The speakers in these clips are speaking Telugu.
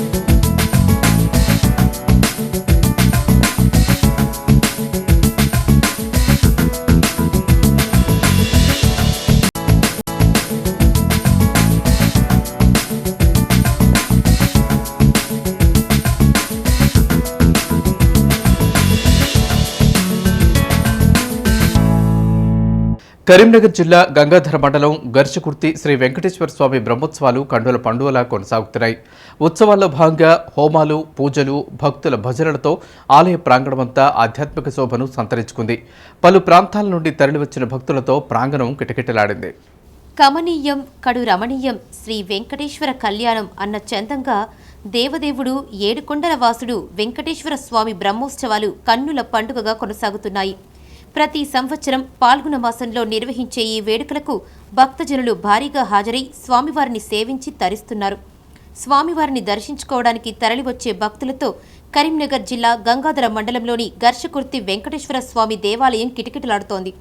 Thank you. కరీంనగర్ జిల్లా గంగాధర మండలం గర్చకుర్తి శ్రీ వెంకటేశ్వర స్వామి బ్రహ్మోత్సవాలు కండుల పండుగలా కొనసాగుతున్నాయి. ఉత్సవాల్లో భాగంగా హోమాలు పూజలు భక్తుల భజనలతో ఆలయ ప్రాంగణమంతా ఆధ్యాత్మిక శోభను సంతరించుకుంది. పలు ప్రాంతాల నుండి తరలివచ్చిన భక్తులతో ప్రాంగణం కిటకిటలాడింది. కమనీయం కడు రమణీయం శ్రీ వెంకటేశ్వర కళ్యాణం అన్న చందంగా దేవదేవుడు ఏడుకొండల వాసుడు వెంకటేశ్వర స్వామి బ్రహ్మోత్సవాలు కన్నుల పండుగగా కొనసాగుతున్నాయి. ప్రతి సంవత్సరం పాల్గొన మాసంలో నిర్వహించే ఈ వేడుకలకు భక్తజనులు భారీగా హాజరై స్వామివారిని సేవించి తరిస్తున్నారు. స్వామివారిని దర్శించుకోవడానికి తరలివచ్చే భక్తులతో కరీంనగర్ జిల్లా గంగాధర మండలంలోని ఘర్షకుర్తి వెంకటేశ్వర స్వామి దేవాలయం కిటకిటలాడుతోంది.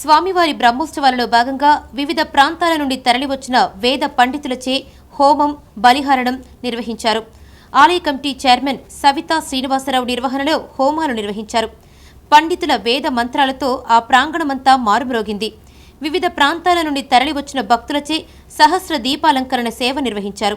స్వామివారి బ్రహ్మోత్సవాలలో భాగంగా వివిధ ప్రాంతాల నుండి తరలివచ్చిన వేద పండితులచే హోమం బలిహరణం నిర్వహించారు. ఆలయ కమిటీ చైర్మన్ సవితా శ్రీనివాసరావు నిర్వహణలో హోమాలు నిర్వహించారు. పండితుల వేద మంత్రాలతో ఆ ప్రాంగణమంతా మారుమ్రోగింది. వివిధ ప్రాంతాల నుండి తరలివచ్చిన భక్తులచే సహస్ర దీపాలంకరణ సేవ నిర్వహించారు.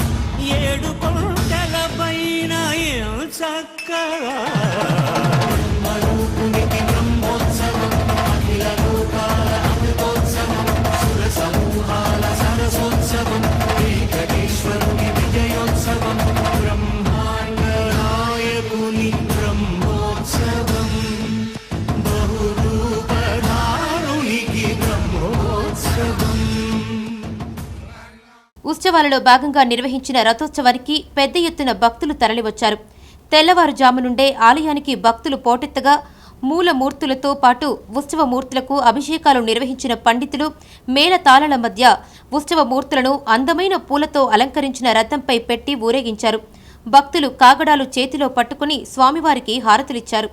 ఏడు కొండల పైన చక్కగా ఉత్సవాలలో భాగంగా నిర్వహించిన రథోత్సవానికి పెద్ద ఎత్తున భక్తులు తరలివచ్చారు. తెల్లవారుజాము నుండే ఆలయానికి భక్తులు పోటెత్తగా మూలమూర్తులతో పాటు ఉత్సవమూర్తులకు అభిషేకాలు నిర్వహించిన పండితులు మేళతాళల మధ్య ఉత్సవమూర్తులను అందమైన పూలతో అలంకరించిన రథంపై పెట్టి ఊరేగించారు. భక్తులు కాగడాలు చేతిలో పట్టుకుని స్వామివారికి హారతులిచ్చారు.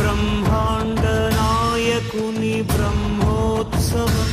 బ్రహ్మాండ బ్రహ్మోత్సవం.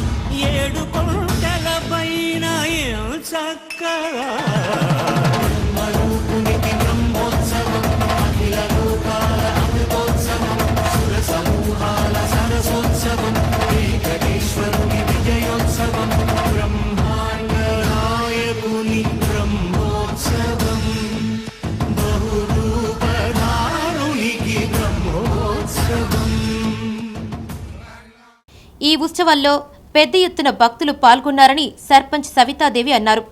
ఏడు కొండల పైన చక్కగా. మరూపునికి బ్రహ్మోత్సవం అఖిల విజయోత్సవం బ్రహ్మాండ నాయకుని బ్రహ్మోత్సవం బహురూపధారునికి బ్రహ్మోత్సవం ఈ ఉత్సవాల్లో పెద్ద ఎత్తున భక్తులు పాల్గొన్నారని సర్పంచ్ సవితాదేవి అన్నారు.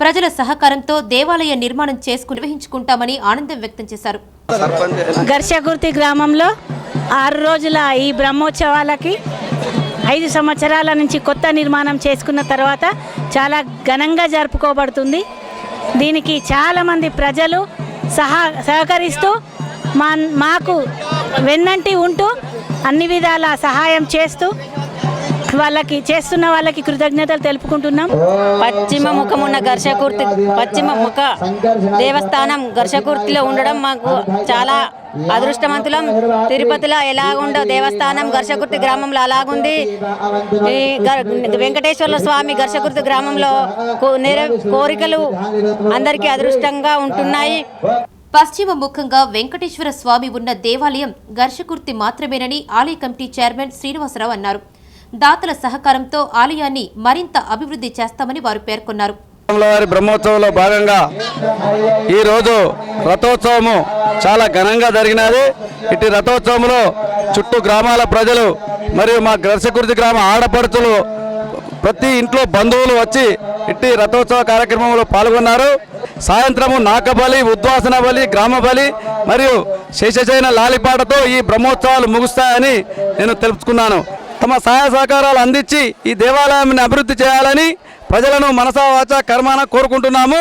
ప్రజల సహకారంతో దేవాలయ నిర్మాణం చేసుకు నిర్వహించుకుంటామని ఆనందం వ్యక్తం చేశారు. ఘర్షకుర్తి గ్రామంలో ఆరు రోజుల ఈ బ్రహ్మోత్సవాలకి ఐదు సంవత్సరాల నుంచి కొత్త నిర్మాణం చేసుకున్న తర్వాత చాలా ఘనంగా జరుపుకోబడుతుంది. దీనికి చాలామంది ప్రజలు సహా సహకరిస్తూ మా మాకు వెన్నంటి ఉంటూ అన్ని విధాల సహాయం చేస్తూ వాళ్ళకి చేస్తున్న వాళ్ళకి కృతజ్ఞతలు తెలుపుకుంటున్నాం. పశ్చిమ ముఖమున్న ఘర్షకుర్తి పశ్చిమ ముఖ దేవస్థానం ఘర్షకుర్తిలో ఉండడం మాకు చాలా అదృష్టవంతులం. తిరుపతిలో ఎలాగుండో దేవస్థానం ఘర్షకుర్తి గ్రామంలో అలాగుంది. ఈ వెంకటేశ్వర స్వామి ఘర్షకుర్తి గ్రామంలో కోరికలు అందరికీ అదృష్టంగా ఉంటున్నాయి. పశ్చిమ ముఖంగా వెంకటేశ్వర స్వామి ఉన్న దేవాలయం ఘర్షకుర్తి మాత్రమేనని ఆలయ కమిటీ చైర్మన్ శ్రీనివాసరావు అన్నారు. దాతల సహకారంతో ఆలయాన్ని మరింత అభివృద్ధి చేస్తామని వారు పేర్కొన్నారు. వారి బ్రహ్మోత్సవంలో భాగంగా ఈరోజు రథోత్సవము చాలా ఘనంగా జరిగినది. ఇటు రథోత్సవంలో చుట్టూ గ్రామాల ప్రజలు మరియు మా గర్శకుర్తి గ్రామ ఆడపడుచులు ప్రతి ఇంట్లో బంధువులు వచ్చి ఇట్టి రథోత్సవ కార్యక్రమంలో పాల్గొన్నారు. సాయంత్రము నాకబలి ఉద్వాసన బలి గ్రామ బలి మరియు శేషశయన లాలిపాటతో ఈ బ్రహ్మోత్సవాలు ముగుస్తాయని నేను తెలుపుకున్నాను తమ సహాయ సహకారాలు అందించి ఈ దేవాలయాన్ని అభివృద్ధి చేయాలని ప్రజలను మనసా వాచ కర్మాన కోరుకుంటున్నాము.